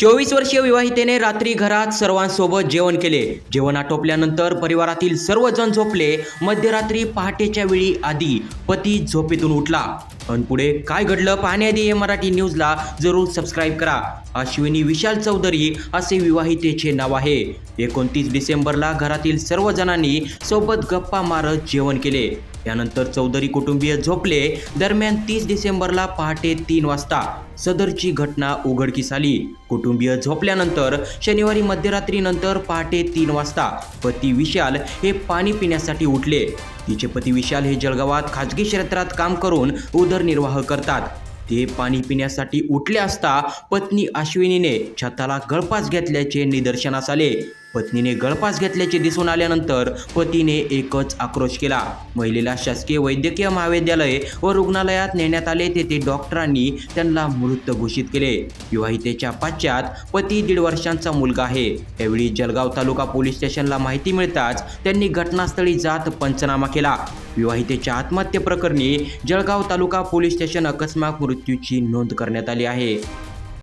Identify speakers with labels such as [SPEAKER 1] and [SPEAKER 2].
[SPEAKER 1] चोवीस वर्षीय विवाहितेने रात्री घरात सर्वांसोबत जेवण केले. जेवण आटोपल्यानंतर परिवारातील सर्वजण झोपले. मध्यरात्री पहाटेच्या वेळी आधी पती झोपेतून उठला. पण पुढे काय घडलं पाहण्याआधी हे मराठी न्यूजला जरूर सबस्क्राईब करा. अश्विनी विशाल चौधरी असे विवाहितेचे नाव आहे. एकोणतीस डिसेंबरला घरातील सर्वजणांनी सोबत गप्पा मारत जेवण केले. यानंतर चौधरी कुटुंबीय झोपले. दरम्यान तीस डिसेंबरला पहाटे तीन वाजता सदरची घटना उघडकीस आली. कुटुंबीय झोपल्यानंतर शनिवारी मध्यरात्रीनंतर पहाटे तीन वाजता पती विशाल हे पाणी पिण्यासाठी उठले. तिचे पती विशाल हे जळगावात खाजगी क्षेत्रात काम करून उदरनिर्वाह करतात. ते पाणी पिण्यासाठी उठले असता पत्नी अश्विनीने छताला गळपास घेतल्याचे निदर्शनास आले. पत्नीने गळपास घेतल्याचे दिसून आल्यानंतर पतीने एकच आक्रोश केला. महिलेला शासकीय वैद्यकीय महाविद्यालय व रुग्णालयात नेण्यात आले तेथे डॉक्टरांनी त्यांना मृत घोषित केले. विवाहितेच्या पाश्चात पती दीड वर्षांचा मुलगा आहे. यावेळी जळगाव तालुका पोलीस स्टेशनला माहिती मिळताच त्यांनी घटनास्थळी जात पंचनामा केला. विवाहितेच्या आत्महत्येप्रकरणी जळगाव तालुका पोलीस स्टेशन अकस्मात मृत्यूची नोंद करण्यात आली आहे.